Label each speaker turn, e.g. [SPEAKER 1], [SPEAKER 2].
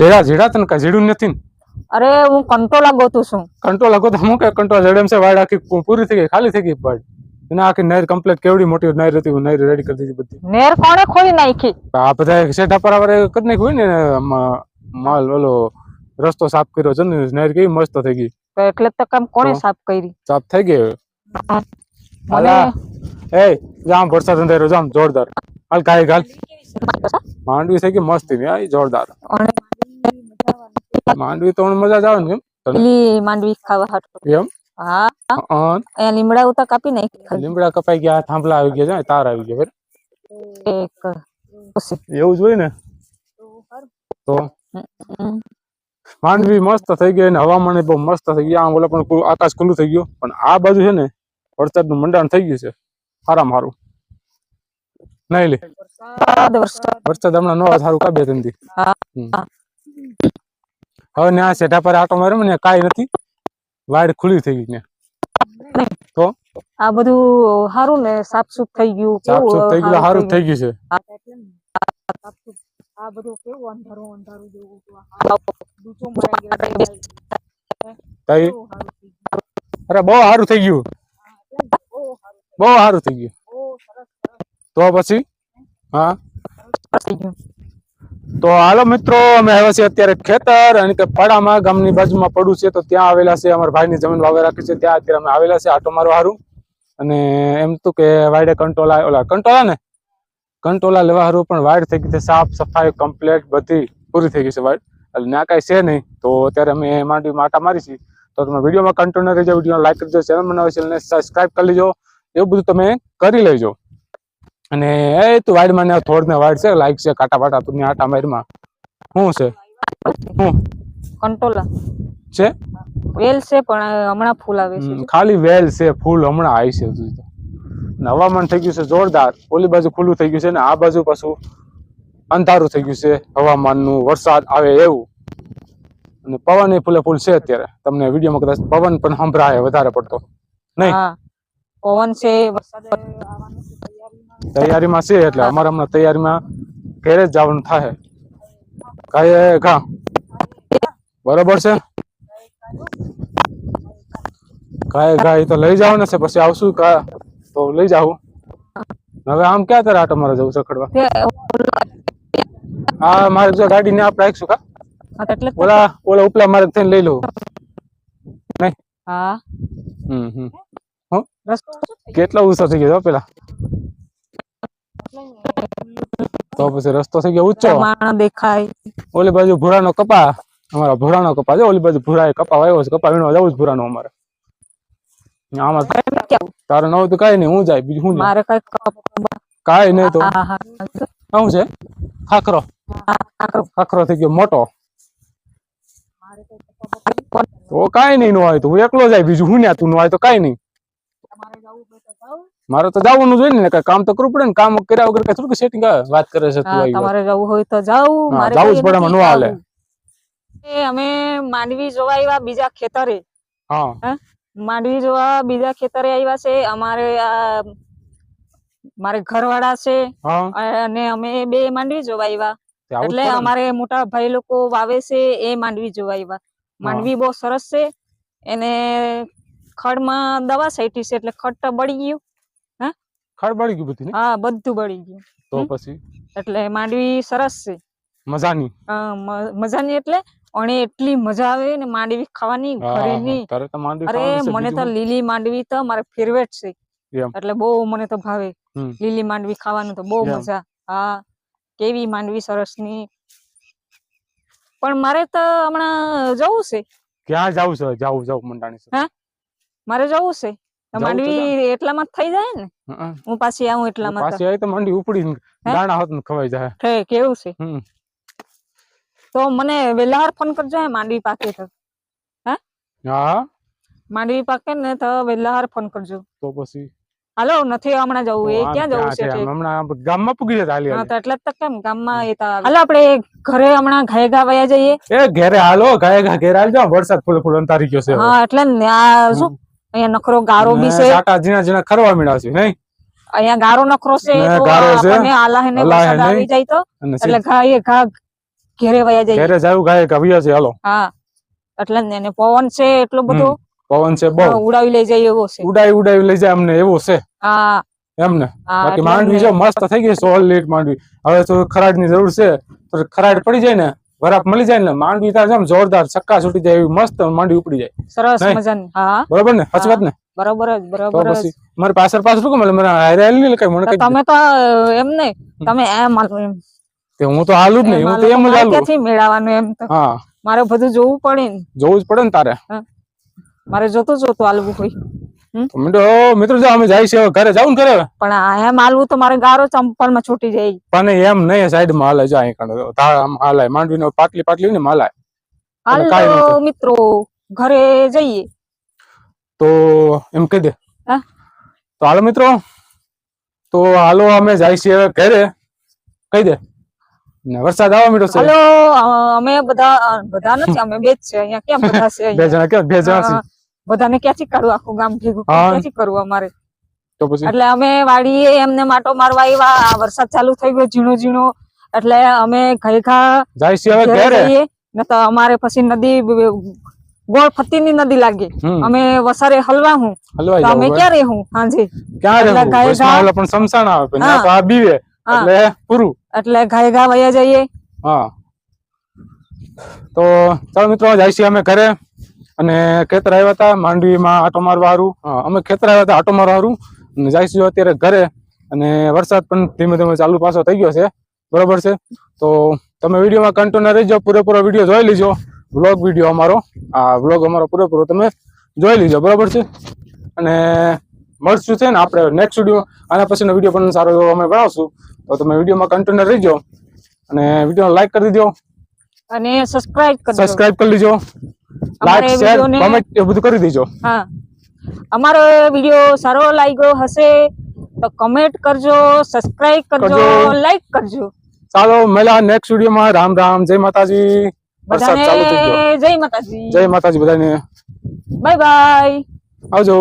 [SPEAKER 1] જેડા જેડા તને કઈ જેડું નથી
[SPEAKER 2] અરે હું કંટોલા ગોતું છું
[SPEAKER 1] કંટ્રોલ લખો તો હું કે કંટ્રોલ? જડેમ છે વાડ આખી પૂરી થઈ ગઈ ખાલી થઈ ગઈ વાડ એના આખી નહેર કમ્પ્લીટ કેવડી મોટી નહેર હતી નહેર રેડી કરી દીધી બધી.
[SPEAKER 2] નહેર કોણે ખોલી નાખી?
[SPEAKER 1] આ બધા શેઠા પર કરી નાખ્યું હોય ને માલ ઓલો રસ્તો સાફ કર્યો છે ને નહેર કેવી મસ્ત થઈ ગઈ.
[SPEAKER 2] એટલે તો કામ કોણે સાફ કરી?
[SPEAKER 1] સાફ થઈ ગઈ.
[SPEAKER 2] મને
[SPEAKER 1] હાલા. એ જામ વરસાદ અંધારો જામ જોરદાર. હાલ કાય ગાલ માંડવી થઈ ગઈ મસ્તી ની આ જોરદાર. માંડવી તો મજા જ આવે ને
[SPEAKER 2] પેલી માંડવી ખાવા હાટુ.
[SPEAKER 1] એમ?
[SPEAKER 2] હા.
[SPEAKER 1] હં.
[SPEAKER 2] લીમડા ઉતા કાપી નાખી
[SPEAKER 1] લીમડા કપાઈ ગયા થાંભલા આવી ગયા તાર આવી ગયા
[SPEAKER 2] એક
[SPEAKER 1] એવું જ હોય ને? તો? માંડવી મસ્ત થઈ ગઈ અને હવામાન બહુ મસ્ત થઈ ગયા આમ ઓલા પણ આકાશ ખુલ્લું થઈ ગયું. પણ આ બાજુ છે ને વરસાદનું મંડાણ થઈ ગયું છે. સારામાં સારું નહીં લે.
[SPEAKER 2] વરસાદ વરસાદ.
[SPEAKER 1] વરસાદ હમણાં નો સારું કાબે તંદી હવે ને આ સેઠા પર આટો માર્યો ને કાઈ નથી. વાડ ખુલ્લી થઈ ગઈ ને
[SPEAKER 2] આ બધું સારું ને સાફ સુફ થઈ ગયું.
[SPEAKER 1] સાફ સુફ થઈ ગયું. સારું
[SPEAKER 2] થઈ
[SPEAKER 1] ગયું. છે.
[SPEAKER 2] આ બધું કેવું? અંધારું અંધારું જેવું હતું. મરાઈ ગયો છે.
[SPEAKER 1] તઈ
[SPEAKER 2] કેવું સારું થઈ ગયું.
[SPEAKER 1] અરે બહુ સારું થઈ ગયું.
[SPEAKER 2] બહુ સારું,
[SPEAKER 1] થઈ ગયું. તો પછી? હા? તો હાલો મિત્રો, અમે આવ્યા છીએ અત્યારે ખેતર અને કે પાડામાં, ગામની બાજુમાં પડું છે, તો ત્યાં આવેલા છે અમારા ભાઈની જમીન વાવે રાખી છે. ત્યાં અત્યારે અમે આવેલા છે, આટો મારવા હારું. અને એમ તો કે વાડે કંટોલા, ઓલા કંટોલા ને? કંટોલા લેવા હારું, પણ વાડ થઈ ગઈ છે, સાફ સફાઈ કમ્પ્લેટ બધી પૂરી થઈ ગઈ છે વાડ એટલે ના કાંઈ છે નહીં. તો અત્યારે અમે માંડી માટા મારી છીએ. તો તમે વિડીયોમાં કન્ટિન્યુ રહેજો વીડિયો લાઈક કરજો ચેનલ બનાવે છે સબસ્ક્રાઈબ કરી લેજો. એવું બધું તમે કરી લેજો. અને એ તું વાડમાં ને થોડ ને વાડ છે લાઈક છે કાટા બાટા તું આટા મારમાં શું છે? શું
[SPEAKER 2] કંટોલા.
[SPEAKER 1] છે?
[SPEAKER 2] વેલ છે પણ હમણાં ફૂલ આવે છે.
[SPEAKER 1] ખાલી વેલ છે ફૂલ હમણાં આવી છે હજુ તો. હવામાન થઈ ગયું છે જોરદાર. ઓલી બાજુ ખુલ્લું થઈ ગયું છે ને આ બાજુ પાછું અંધારું થઈ ગયું છે હવામાનનું વરસાદ આવે એવું. અને પવન એ ફૂલે ફૂલ છે અત્યારે. તમને વિડીયોમાં કદાચ પવન પણ સંભળાય વધારે પડતો. નહીં.
[SPEAKER 2] પવન છે વરસાદ તૈયારીમાં.
[SPEAKER 1] છે એટલે અમારે હમણાં તૈયારીમાં ઘરે જ જવાનું થાય. કાંઈ ઘા બરોબર છે? કાંઈ ઘા તો લઈ જાવ ને છે પછી આવશું કા? તો લઈ જાવ હવે આમ ક્યાં તારે આટો મારે જવું છે ખડવા હા મારે જો ગાડી ને આપણે રાખીશું કા? ઓલા ઓલા ઉપલા મારે થઈને લઈ લઉં.
[SPEAKER 2] હા.
[SPEAKER 1] હમ હમ. કેટલા કેટલો થઈ ગયો પેલા? તો પછી રસ્તો થઈ ગયો ઊંચો.
[SPEAKER 2] દેખાય.
[SPEAKER 1] ઓલી બાજુ ભૂરાનો કપા અમારા ભૂરાનો કપા. છે ઓલી બાજુ ભૂરા કપા વાવ્યો છે કપા વીણવા જવું જ ભૂરાનો અમારે. આમાં તારે નવું તો કઈ નહીં હું જાય બીજું શું
[SPEAKER 2] મારે કઈ
[SPEAKER 1] કઈ નહીં તો.
[SPEAKER 2] હા, હા,
[SPEAKER 1] શું છે? ખાખરો.
[SPEAKER 2] હા, હા.
[SPEAKER 1] ખાખરો થઈ ગયો મોટો. તો કઈ નહીં નો હોય તો હું એકલો જાય બીજું હું ને તું નો હોય તો કાંઈ નહીં. મારે તો જવાનું જોઈએ ને કામ તો કરવું પડે ને કામ કર્યા વગર કઈ થોડું સેટિંગ વાત કરે છે.
[SPEAKER 2] તમારે જવું હોય તો જાવ મારે
[SPEAKER 1] જવું જ પડે, મને હાલે.
[SPEAKER 2] અમે માંડવી જોવા આવ્યા બીજા ખેતરે.
[SPEAKER 1] હા.
[SPEAKER 2] માંડવી જોવા બીજા ખેતરે આવ્યા છે અમારે આ મારે ઘરવાળા છે અને અમે બે માંડવી જોવા આવ્યા એટલે અમારે મોટા ભાઈ લોકો વાવે છે એ માંડવી જોવા આવ્યા માંડવી બહુ સરસ છે એને ખડમાં દવા છાંટી છે એટલે ખડ તો બળી ગયું.
[SPEAKER 1] ખડ બળી ગયું બધું
[SPEAKER 2] હા બધું બળી ગયું.
[SPEAKER 1] તો પછી?
[SPEAKER 2] એટલે માંડવી સરસ છે.
[SPEAKER 1] મજાની?
[SPEAKER 2] મજાની એટલે અને એટલી મજા આવે ને માંડવી ખાવાની ઘરેની. અરે મને તો લીલી માંડવી તો મારે ફેવરેટ છે. એટલે બહુ મને તો ભાવે. લીલી માંડવી ખાવાનું તો બહુ મજા. હા કેવી માંડવી સરસની પણ મારે તો હમણાં જવું છે.
[SPEAKER 1] ક્યાં જવું છે? જાવું જાવું મંડાણી
[SPEAKER 2] હા? મારે જવું છે. માંડવી એટલામાં થઈ જાય ને?
[SPEAKER 1] હં,
[SPEAKER 2] પાછી આવું એટલામાં
[SPEAKER 1] પાછી આવી તો માંડવી ઉપડી દાણા હોત ખવાઈ જાય.
[SPEAKER 2] હે, કેવું છે? તો મને વેલાહાર ફોન કરજો હે માંડવી પાકે તો.
[SPEAKER 1] હા?
[SPEAKER 2] માંડવી પાકે ને તો વેલાહાર ફોન કરજો.
[SPEAKER 1] તો પછી?
[SPEAKER 2] હાલો નથી હમણાં જવું. એ ક્યાં જવું છે
[SPEAKER 1] હમણાં ગામમાં પૂગી જતા હાલી
[SPEAKER 2] હા તો એટલે જ તો કેમ ગામમાં એ તો હાલો આપણે ઘરે હમણાં ઘાય ઘા વયા જઈએ.
[SPEAKER 1] એ ઘરે હાલો ગાય ગા ઘેરે હાલજો. વરસાદ ફૂલ ફૂલ અંતારી ગયો છે
[SPEAKER 2] હા એટલે ને. આ શું. અહીંયા નખરો ગારો બી છે.
[SPEAKER 1] સાટા ઝીણા ઝીણા ખરવા મીડા છે નહીં?
[SPEAKER 2] અહીંયા ગારો નખરો છે તો
[SPEAKER 1] ગારો છે.
[SPEAKER 2] આપણને આલાહે ને વરસાદ આવી જાય તો. એટલે ઘા એ ઘા ઘેરે વયા જાય.
[SPEAKER 1] ઘેરે જાવ ગાય કવિયા છે હાલો.
[SPEAKER 2] હા. એટલે ને પવન છે એટલો બધો.
[SPEAKER 1] પવન છે બહુ.
[SPEAKER 2] ઉડાવી લઈ જાય એવો છે.
[SPEAKER 1] ઉડાઈ ઉડાઈ લઈ જાય અમને એવો છે.
[SPEAKER 2] હા.
[SPEAKER 1] એમને બાકી માંડવી જો મસ્ત થઈ ગઈ સોલ લીટ માંડવી. હવે તો ખરાડની જરૂર છે. તો ખરાડ પડી જાય ને વરાપ મળી જાય ને માંડવી તાર જેમ જોરદાર ચક્કા છૂટી જાય એવી મસ્ત માંડવી ઉપડી જાય.
[SPEAKER 2] સરસ. મજાની. હા.
[SPEAKER 1] બરોબર ને? સાચી વાત ને?
[SPEAKER 2] બરોબર જ બરોબર જ.
[SPEAKER 1] મારે પાછળ પાછળ મળે મને હારે હાલ નહીં કઈ મને
[SPEAKER 2] તમે તો એમ નહીં. તમે એમ હાલો એમ.
[SPEAKER 1] કે હું તો હાલું જ નહીં. હું તો એમ જ હાલું.
[SPEAKER 2] ક્યાંથી મેળવવાનું એમ તો?
[SPEAKER 1] હા.
[SPEAKER 2] મારે બધું જોવું પડે ને.
[SPEAKER 1] જોવું જ પડે ને તારે.
[SPEAKER 2] મારે જોતું જોતું હાલવું હોય
[SPEAKER 1] મિત્રો મિત્રો જો અમે જાય છે હવે ઘરે જાવ ને ઘરે?
[SPEAKER 2] પણ આ એમ હાલવું તો મારે ગારો ચંપલમાં છૂટી જાય.
[SPEAKER 1] પણ એમ નહીં સાઈડમાં હાલે જો અહીં કણ તાળ આમ હાલે માંડવી નો પાટલી પાટલી ને હાલે. અને કાંઈ
[SPEAKER 2] હાલો
[SPEAKER 1] નહોતું.
[SPEAKER 2] મિત્રો ઘરે જઈએ.
[SPEAKER 1] તો એમ કહી દે.
[SPEAKER 2] હા?
[SPEAKER 1] તો હાલો મિત્રો. તો હાલો અમે જાય છીએ હવે ઘરે. કહી દે. ને વરસાદ આવવા મીઠો છે
[SPEAKER 2] હાલો અ, અમે બધા અ, બધા નથી અમે બે જ છે અહીંયા ક્યાં બધા છે
[SPEAKER 1] બે
[SPEAKER 2] અહીંયા?
[SPEAKER 1] જણા કેવા બે જણા છે.
[SPEAKER 2] હા, બધાને ક્યાંથી કાઢવું આખું ગામ ભેગું ક્યાંથી કરવું અમારે?
[SPEAKER 1] તો પછી?
[SPEAKER 2] એટલે અમે વાડીએ એમને માટો મારવા આવ્યા વરસાદ ચાલુ થઈ ગયો ઝીણો ઝીણો. એટલે અમે ઘઈ
[SPEAKER 1] જાય હવે
[SPEAKER 2] ઘરે
[SPEAKER 1] ઘરે?
[SPEAKER 2] તો અમારે પછી નદી ગોળ ફતી ની નદી લાગે. અમે વસારે હલવા હું. તો અમે. ક્યાં રહેવું? સાંજે
[SPEAKER 1] ક્યાં રહેવું? પણ સમસાણ આવે પણ તો આ બીવે. એટલે પૂરું.
[SPEAKER 2] એટલે ઘાય ઘા વયા જઈએ.
[SPEAKER 1] હા. તો ચાલો મિત્રો જાય છીએ અમે ઘરે. અને ખેતર આવ્યા હતા માંડવીમાં આટો મારવા હારું. હા, અમે ખેતર આવ્યા હતા આટો મારવા હારું. જઈશું અત્યારે ઘરે. અને વરસાદ પણ ધીમે ધીમે ચાલુ પાછો થઈ ગયો છે. બરોબર છે? તો તમે વિડીયોમાં કન્ટિન્યુ રહીજો પૂરેપૂરો વીડિયો જોઈ લીજો. વ્લોગ વીડિયો અમારો. આ વ્લોગ અમારો પૂરેપૂરો તમે જોઈ લીજો બરોબર છે? અને મળશું છે ને આપણે નેક્સ્ટ વીડિયો આના પછીનો વીડિયો પણ સારો એવો અમે બનાવશું. તો તમે વિડીયોમાં કન્ટિન્યુ રહીજો. અને વીડિયો લાઈક કરી દીજો
[SPEAKER 2] અને સબસ્ક્રાઇબ કરજો
[SPEAKER 1] સબસ્ક્રાઇબ કરી લીજો લાઈક શેર કમેન્ટ એ બધું કરી દેજો.
[SPEAKER 2] હા. અમારો વીડિયો સારો લાગ્યો હશે તો કમેન્ટ કરજો સબસ્ક્રાઇબ કરજો
[SPEAKER 1] કરજો.
[SPEAKER 2] લાઈક કરજો.
[SPEAKER 1] ચાલો મેલા નેક્સ્ટ વિડિયોમાં. રામ રામ. જય માતાજી. વરસાદ ચાલુ થઈ ગયો.
[SPEAKER 2] જય માતાજી.
[SPEAKER 1] જય માતાજી બધાને.
[SPEAKER 2] બાય બાય
[SPEAKER 1] આવજો.